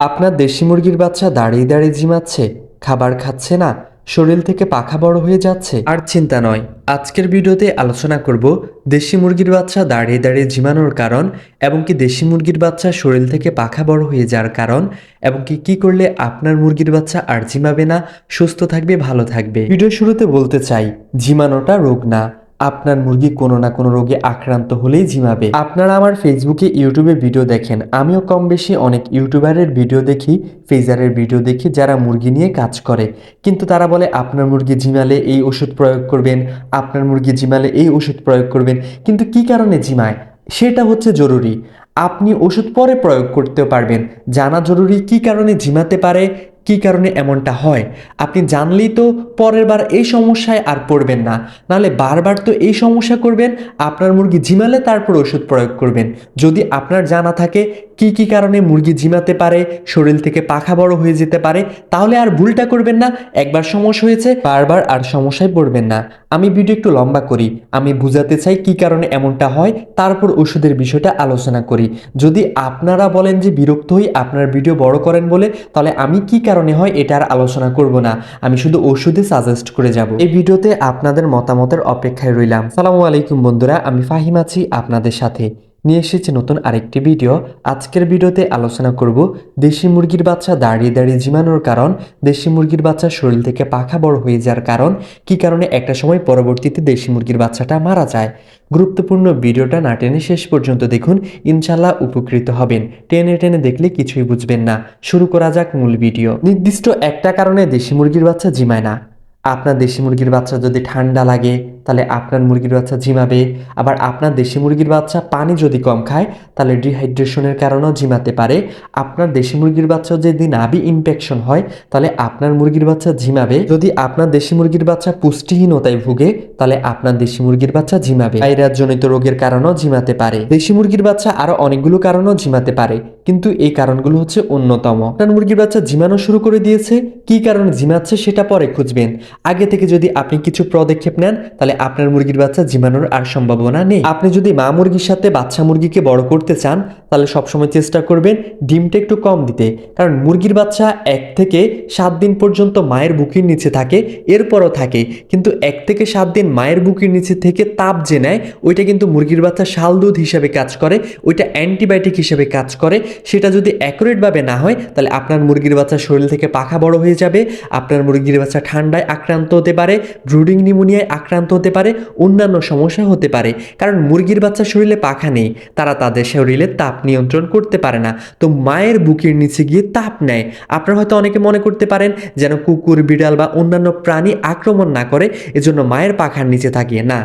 আপনার দেশি মুরগির বাচ্চা দাঁড়িয়ে দাঁড়িয়ে জিমাচ্ছে, খাবার খাচ্ছে না, শরীর থেকে পাখা বড় হয়ে যাচ্ছে। আর চিন্তা নয়, আজকের ভিডিওতে আলোচনা করব দেশি মুরগির বাচ্চা দাঁড়িয়ে দাঁড়িয়ে ঝিমানোর কারণ এবং কি দেশি মুরগির বাচ্চা শরীর থেকে পাখা বড় হয়ে যাওয়ার কারণ এবং কি কি করলে আপনার মুরগির বাচ্চা আর ঝিমাবে না, সুস্থ থাকবে, ভালো থাকবে। ভিডিও শুরুতে বলতে চাই ঝিমানোটা রোগ না। আপনার মুরগি কোনো না কোনো রোগে আক্রান্ত হলেই ঝিমাবে। আপনারা আমার ফেসবুকে ইউটিউবে ভিডিও দেখেন। আমিও কম বেশি অনেক ইউটিউবারের ভিডিও দেখি ফেজারের ভিডিও দেখি যারা মুরগি নিয়ে কাজ করে। কিন্তু তারা বলে, আপনার মুরগি ঝিমালে এই ওষুধ প্রয়োগ করবেন, আপনার মুরগি ঝিমালে এই ওষুধ প্রয়োগ করবেন। কিন্তু কি কারণে ঝিমায়? সেটা হচ্ছে জরুরি। আপনি ওষুধ পরে প্রয়োগ করতেও পারবেন। জানা জরুরি কি কারণে ঝিমাতে পারে? কি কারণে এমনটা হয়? আপনি জানলেই তো পরের বার এই সমস্যায় আর পড়বেন না। নাহলে বারবার তো এই সমস্যা করবেন, আপনার মুরগি ঝিমালে তারপর ওষুধ প্রয়োগ করবেন। যদি আপনার জানা থাকে কি কি কারণে মুরগি ঝিমাতে পারে, শরীর থেকে পাখা বড় হয়ে যেতে পারে, তাহলে আর ভুলটা করবেন না। একবার সমস্যা হয়েছে, বারবার আর সমস্যায় পড়বেন না। আমি ভিডিও একটু লম্বা করি। আমি বুঝাতে চাই কি কারণে এমনটা হয়, তারপর ওষুধের বিষয়টা আলোচনা করি। যদি আপনারা বলেন যে বিরক্ত হই, আপনার ভিডিও বড় করেন বলে, তাহলে আমি কি কারণে হয় এটা আর আলোচনা করব না। আমি শুধু ওষুধে সাজেস্ট করে যাব। এই ভিডিওতে আপনাদের মতামতের অপেক্ষায় রইলাম। সালামু আলাইকুম বন্ধুরা, আমি ফাহিম আছি আপনাদের সাথে। নিয়ে এসেছি নতুন আরেকটি ভিডিও। আজকের ভিডিওতে আলোচনা করব দেশি মুরগির বাচ্চা দাঁড়িয়ে দাঁড়িয়ে জিমানোর কারণ, দেশি মুরগির বাচ্চা শরীর থেকে পাখা বড় হয়ে যাওয়ার কারণ, কি কারণে একটা সময় পরবর্তীতে দেশি মুরগির বাচ্চাটা মারা যায়। গুরুত্বপূর্ণ ভিডিওটা না টেনে শেষ পর্যন্ত দেখুন ইনশাল্লাহ উপকৃত হবেন। টেনে টেনে দেখলে কিছুই বুঝবেন না। শুরু করা যাক মূল ভিডিও। নির্দিষ্ট একটা কারণে দেশি মুরগির বাচ্চা জিমায় না। আপনার দেশি মুরগির বাচ্চা যদি ঠান্ডা লাগে, তাহলে আপনার মুরগির বাচ্চা ঝিমাবে। আবার আপনার দেশি মুরগির বাচ্চা পানি যদি কম খায়, তাহলে ডিহাইড্রেশনের কারণেও ঝিমাতে পারে। আপনার দেশি মুরগির বাচ্চা যদি নাভি ইনফেকশন হয়, তাহলে আপনার মুরগির বাচ্চা ঝিমাবে। যদি আপনার দেশি মুরগির বাচ্চা পুষ্টিহীনতায় ভুগে, তাহলে আপনার দেশি মুরগির বাচ্চা ঝিমাবে। জনিত রোগের কারণেও ঝিমাতে পারে। দেশি মুরগির বাচ্চা আরও অনেকগুলো কারণেও ঝিমাতে পারে, কিন্তু এই কারণগুলো হচ্ছে অন্যতম। আপনার মুরগির বাচ্চা ঝিমানো শুরু করে দিয়েছে। কি কারণে ঝিমাচ্ছে সেটা পরে খুঁজবেন। আগে থেকে যদি আপনি কিছু পদক্ষেপ নেন, তাহলে আপনার মুরগির বাচ্চা ঝিমানোর আর সম্ভাবনা নেই। আপনি যদি মা মুরগির সাথে বাচ্চা মুরগিকে বড় করতে চান, তাহলে সবসময় চেষ্টা করবেন ডিমটা একটু কম দিতে। কারণ মুরগির বাচ্চা এক থেকে সাত দিন পর্যন্ত মায়ের বুকের নিচে থাকে, এরপরও থাকে। কিন্তু এক থেকে সাত দিন মায়ের বুকের নিচে থেকে তাপ যে নেয়, ওইটা কিন্তু মুরগির বাচ্চা শাল দুধ হিসাবে কাজ করে, ওইটা অ্যান্টিবায়োটিক হিসাবে কাজ করে। সেটা যদি অ্যাকুরেটভাবে না হয়, তাহলে আপনার মুরগির বাচ্চা শরীর থেকে পাখা বড় হয়ে যাবে, আপনার মুরগির বাচ্চা ঠান্ডায় আক্রান্ত হতে পারে, ব্রুডিং নিউমোনিয়ায় আক্রান্ত হতে পারে, অন্যান্য সমস্যা হতে পারে। কারণ মুরগির বাচ্চা শরীরে পাখা নেই, তারা তাদের শরীরে তাপ নিয়ন্ত্রণ করতে পারে না। তো মায়ের বুকের নিচে গিয়ে তাপ নেয়। আপনারা হয়তো অনেকে মনে করতে পারেন যেন কুকুর, বিড়াল বা অন্যান্য প্রাণী আক্রমণ না করে, এজন্য মায়ের পাখার নিচে থাকিয়ে না,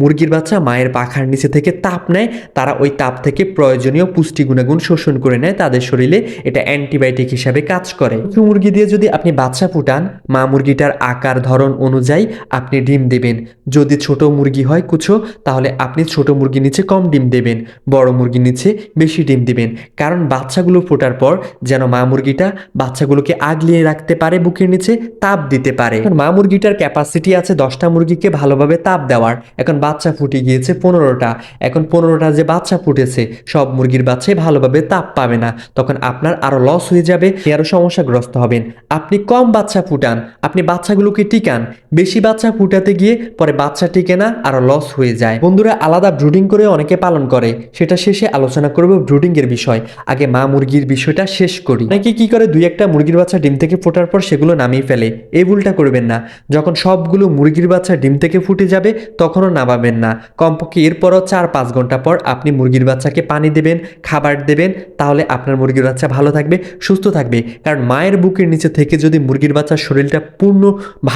মুরগির বাচ্চা মায়ের পাখার নিচে থেকে তাপ নেয়, তারা ওই তাপ থেকে প্রয়োজনীয় পুষ্টি গুণাগুণ শোষণ করে নেয়, তাদের শরীরে এটা অ্যান্টিবায়োটিক হিসাবে কাজ করে। মুরগি দিয়ে যদি আপনি বাচ্চা ফুটান, মা মুরগিটার আকার ধরন অনুযায়ী আপনি ডিম দেবেন। যদি ছোট মুরগি হয় কুছো, তাহলে আপনি ছোট মুরগির নিচে কম ডিম দেবেন, বড় মুরগির নিচে বেশি ডিম দিবেন। কারণ বাচ্চাগুলো ফোটার পর যেন মা মুরগিটা বাচ্চাগুলোকে আগলিয়ে রাখতে পারে, বুকের নিচে তাপ দিতে পারে। মা মুরগিটার ক্যাপাসিটি আছে দশটা মুরগিকে ভালোভাবে তাপ দেওয়ার। এখন বাচ্চা ফুটে গিয়েছে পনেরোটা। এখন পনেরোটা যে বাচ্চা ফুটেছে, সব মুরগির বাচ্চাই ভালোভাবে তাপ পাবে না। তখন আপনার আরও লস হয়ে যাবে আরও সমস্যাগ্রস্ত হবেন। আপনি কম বাচ্চা ফুটান, আপনি বাচ্চাগুলোকে টিকান। বেশি বাচ্চা ফুটাতে গিয়ে পরে বাচ্চা টিকে না, আরও লস হয়ে যায়। বন্ধুরা, আলাদা ব্রুডিং করে অনেকে পালন করে। সেটা শেষে আলোচনা করব ব্রুডিং এর বিষয়। আগে মা মুরগির বিষয়টা শেষ করি। অনেকে কি করে, দুই একটা মুরগির বাচ্চা ডিম থেকে ফোটার পর সেগুলো নামিয়ে ফেলে। এই ভুলটা করবেন না। যখন সবগুলো মুরগির বাচ্চা ডিম থেকে ফুটে যাবে, তখনও নামাবেন না। কমপক্ষে এরপরও চার পাঁচ ঘণ্টা পর আপনি মুরগির বাচ্চাকে পানি দেবেন, খাবার দেবেন, তাহলে আপনার মুরগির বাচ্চা ভালো থাকবে, সুস্থ থাকবে। কারণ মায়ের বুকের নিচে থেকে যদি মুরগির বাচ্চার শরীরটা পূর্ণ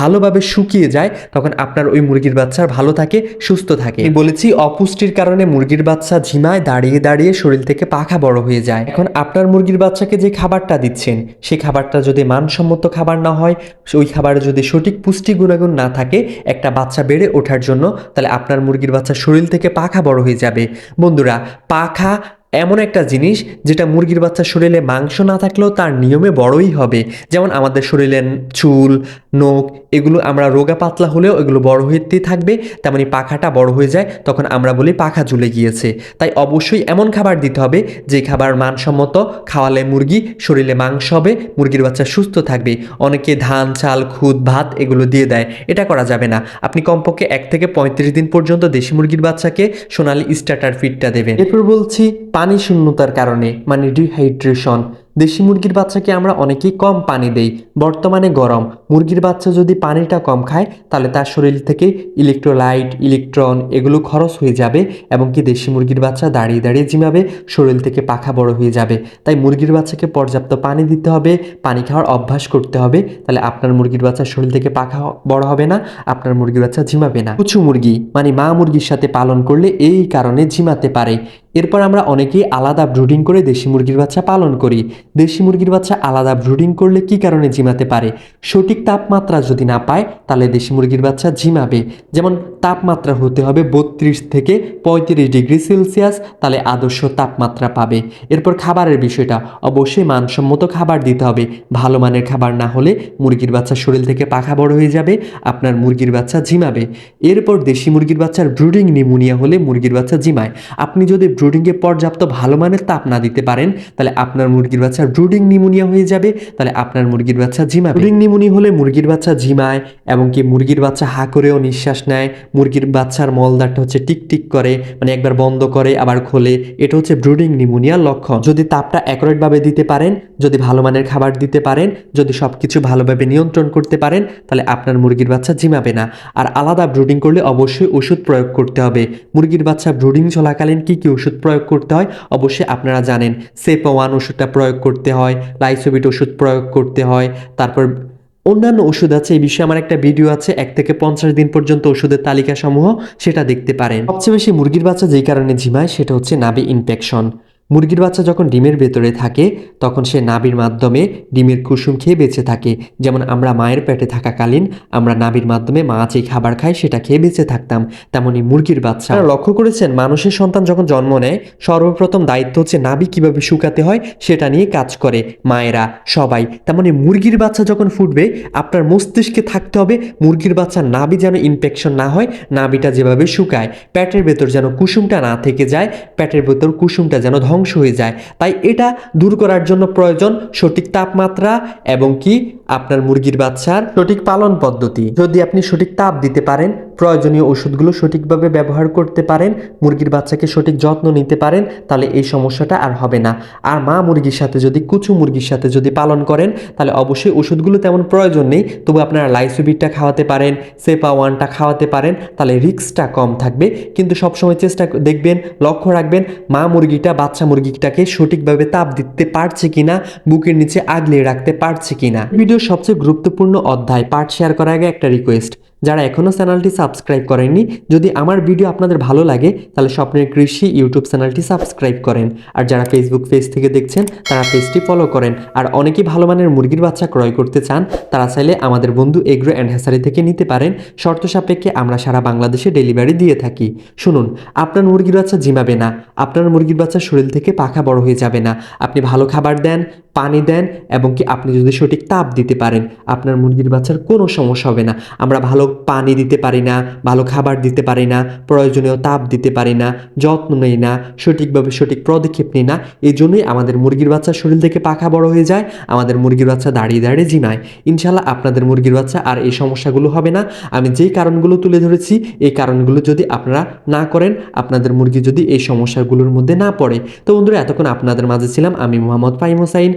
ভালোভাবে শুকিয়ে যায়, তখন আপনার ওই মুরগির বাচ্চা ভালো থাকে, সুস্থ থাকে। বলেছি, অপুষ্টির কারণে মুরগির বাচ্চা ঝিমায়, দাঁড়িয়ে দাঁড়িয়ে শরীর থেকে পাখা বড় হয়ে যায়। এখন আপনার মুরগির বাচ্চাকে যে খাবারটা দিচ্ছেন সেই খাবারটা যদি মানসম্মত খাবার না হয় ওই খাবারে যদি সঠিক পুষ্টি গুণাগুণ না থাকে, একটা বাচ্চা বেড়ে ওঠার জন্য, তাহলে আপনার মুরগির বাচ্চা শরীর থেকে পাখা বড় হয়ে যাবে। বন্ধুরা, পাখা এমন একটা জিনিস যেটা মুরগির বাচ্চার শরীরে মাংস না থাকলেও তার নিয়মে বড়ই হবে। যেমন আমাদের শরীরে চুল, নখ এগুলো আমরা রোগা পাতলা হলেও এগুলো বড় হইতেই থাকবে। তেমনি পাখাটা বড় হয়ে যায়, তখন আমরা বলি পাখা ঝুলে গিয়েছে। তাই অবশ্যই এমন খাবার দিতে হবে যে খাবার মানসম্মত, খাওয়ালে মুরগি, শরীরে মাংস হবে, মুরগির বাচ্চা সুস্থ থাকবে। অনেকে ধান, চাল, খুদ, ভাত এগুলো দিয়ে দেয়। এটা করা যাবে না। আপনি কমপক্ষে এক থেকে পঁয়ত্রিশ দিন পর্যন্ত দেশি মুরগির বাচ্চাকে সোনালি স্টার্টার ফিডটা দেবেন। এরপর বলছি পানি শূন্যতার কারণে মানে ডিহাইড্রেশন দেশি মুরগির বাচ্চাকে আমরা অনেকেই কম পানি দেই, বর্তমানে গরম। মুরগির বাচ্চা যদি পানিটা কম খায়, তাহলে তার শরীর থেকে ইলেকট্রোলাইট ইলেকট্রন এগুলো খরচ হয়ে যাবে এবং কি দেশি মুরগির বাচ্চা দাঁড়িয়ে দাঁড়িয়ে জিমাবে, শরীর থেকে পাখা বড় হয়ে যাবে। তাই মুরগির বাচ্চাকে পর্যাপ্ত পানি দিতে হবে, পানি খাওয়ার অভ্যাস করতে হবে, তাহলে আপনার মুরগির বাচ্চার শরীর থেকে পাখা বড় হবে না, আপনার মুরগির বাচ্চা ঝিমাবে না। কুচু মুরগি মানে মা মুরগির সাথে পালন করলে এই কারণে ঝিমাতে পারে। এরপর আমরা অনেকেই আলাদা ব্রুডিং করে দেশি মুরগির বাচ্চা পালন করি। দেশি মুরগির বাচ্চা আলাদা ব্রুডিং করলে কি কারণে জিমাতে পারে? সঠিক তাপমাত্রা যদি না পায়, তাহলে দেশি মুরগির বাচ্চা ঝিমাবে যেমন তাপমাত্রা হতে হবে বত্রিশ থেকে পঁয়ত্রিশ ডিগ্রি সেলসিয়াস, তাহলে আদর্শ তাপমাত্রা পাবে। এরপর খাবারের বিষয়টা, অবশ্যই মানসম্মত খাবার দিতে হবে। ভালো মানের খাবার না হলে মুরগির বাচ্চা শরীর থেকে পাখা বড় হয়ে যাবে, আপনার মুরগির বাচ্চা ঝিমাবে এরপর দেশি মুরগির বাচ্চার ব্রুডিং নিমোনিয়া হলে মুরগির বাচ্চা জিমায়। আপনি যদি ব্রুডিংয়ে পর্যাপ্ত ভালো মানের তাপ না দিতে পারেন, তাহলে আপনার মুরগির বাচ্চার ব্রুডিং নিমোনিয়া হয়ে যাবে, তাহলে আপনার মুরগির বাচ্চা ঝিমাবে। ব্রুডিং নিমোনিয়া হলে মুরগির বাচ্চা ঝিমায় এবং কি মুরগির বাচ্চা হা করেও নিঃশ্বাস নেয়, মুরগির বাচ্চার মলদারটা হচ্ছে টিকটিক করে মানে একবার বন্ধ করে, আবার খোলে, এটা হচ্ছে ব্রুডিং নিমোনিয়ার লক্ষণ। যদি তাপটা অ্যাকুরেটভাবে দিতে পারেন, যদি ভালো মানের খাবার দিতে পারেন, যদি সব কিছু ভালোভাবে নিয়ন্ত্রণ করতে পারেন, তাহলে আপনার মুরগির বাচ্চা ঝিমাবে না। আর আলাদা ব্রুডিং করলে অবশ্যই ওষুধ প্রয়োগ করতে হবে। মুরগির বাচ্চা ব্রুডিং চলাকালীন কী কী ওষুধ প্রয়োগ করতে হয়। অবশ্যই আপনারা জানেন, সেপা ওয়ান ওষুধটা প্রয়োগ করতে হয়, লাইসোবিট ওষুধ প্রয়োগ করতে হয়, তারপর অন্যান্য ওষুধ আছে। এই বিষয়ে আমার একটা ভিডিও আছে, এক থেকে পঞ্চাশ দিন পর্যন্ত ওষুধের তালিকা সমূহ সেটা দেখতে পারেন। সবচেয়ে বেশি মুরগির বাচ্চা যেই কারণে ঝিমায়, সেটা হচ্ছে নাভি ইনফেকশন। মুরগির বাচ্চা যখন ডিমের ভেতরে থাকে, তখন সে নাভির মাধ্যমে ডিমের কুসুম খেয়ে বেঁচে থাকে। যেমন আমরা মায়ের পেটে থাকাকালীন আমরা নাভির মাধ্যমে মা যে খাবার খায় সেটা খেয়ে বেঁচে থাকতাম। তেমনি মুরগির বাচ্চা লক্ষ্য করেছেন, মানুষের সন্তান যখন জন্ম নেয়, সর্বপ্রথম দায়িত্ব হচ্ছে নাভি কীভাবে শুকাতে হয়, সেটা নিয়ে কাজ করে মায়েরা সবাই। তেমনি মুরগির বাচ্চা যখন ফুটবে, আপনার মস্তিষ্কে থাকতে হবে, মুরগির বাচ্চার নাভি যেন ইনফেকশন না হয়, নাভিটা যেভাবে শুকায়, পেটের ভেতর যেন কুসুমটা না থেকে যায়, পেটের ভেতর কুসুমটা যেন ধ্বংস হয়ে যায়। তাই এটা দূর করার জন্য প্রয়োজন সঠিক তাপমাত্রা এবং কি আপনার মুরগির বাচ্চার সঠিক পালন পদ্ধতি। যদি আপনি সঠিক তাপ দিতে পারেন, প্রয়োজনীয় ওষুধগুলো সঠিকভাবে ব্যবহার করতে পারেন, মুরগির বাচ্চাকে সঠিক যত্ন নিতে পারেন, তাহলে এই সমস্যাটা আর হবে না। আর মা মুরগির সাথে যদি, কুচু মুরগির সাথে যদি পালন করেন, তাহলে অবশ্যই ওষুধগুলো তেমন প্রয়োজন নেই, তবু আপনারা লাইসোবিটটা খাওয়াতে পারেন, সেপা ওয়ানটা খাওয়াতে পারেন, তাহলে রিস্কটা কম থাকবে। কিন্তু সবসময় চেষ্টা দেখবেন, লক্ষ্য রাখবেন, মা মুরগিটা, বাচ্চা মুরগিটাকে সঠিকভাবে তাপ দিতে পারছে কিনা, বুকের নিচে আগলে রাখতে পারছে কিনা। ভিডিও সবচেয়ে গুরুত্বপূর্ণ অধ্যায় পার্ট শেয়ার করার আগে একটা রিকোয়েস্ট যারা এখনও চ্যানেলটি সাবস্ক্রাইব করেননি, যদি আমার ভিডিও আপনাদের ভালো লাগে, তাহলে স্বপ্নের কৃষি ইউটিউব চ্যানেলটি সাবস্ক্রাইব করেন। আর যারা ফেসবুক পেজ থেকে দেখছেন, তারা পেজটি ফলো করেন। আর অনেকেই ভালো মানের মুরগির বাচ্চা ক্রয় করতে চান, তারা চাইলে আমাদের বন্ধু এগ্রো অ্যান্ড হ্যাসারি থেকে নিতে পারেন। শর্ত সাপেক্ষে আমরা সারা বাংলাদেশে ডেলিভারি দিয়ে থাকি। শুনুন, আপনার মুরগির বাচ্চা জিমাবে না। আপনার মুরগির বাচ্চা শরীর থেকে পাখা বড় হয়ে যাবে না। আপনি ভালো খাবার দেন পানি দেন এবং কি আপনি যদি সঠিক তাপ দিতে পারেন, আপনার মুরগির বাচ্চার কোনো সমস্যা হবে না। আমরা ভালো পানি দিতে পারি না, ভালো খাবার দিতে পারি না, প্রয়োজনীয় তাপ দিতে পারি না, যত্ন নেই না, সঠিকভাবে সঠিক পদক্ষেপ নিই না, এই জন্যই আমাদের মুরগির বাচ্চার শরীর থেকে পাখা বড় হয়ে যায়, আমাদের মুরগির বাচ্চা দাঁড়িয়ে দাঁড়িয়ে জিমায় ইনশাল্লাহ আপনাদের মুরগির বাচ্চা আর এই সমস্যাগুলো হবে না। আমি যেই কারণগুলো তুলে ধরেছি, এই কারণগুলো যদি আপনারা না করেন, আপনাদের মুরগি যদি এই সমস্যাগুলোর মধ্যে না পড়ে। তো বন্ধুরা, এতক্ষণ আপনাদের মাঝে ছিলাম আমি মোহাম্মদ ফাইম হোসাইন।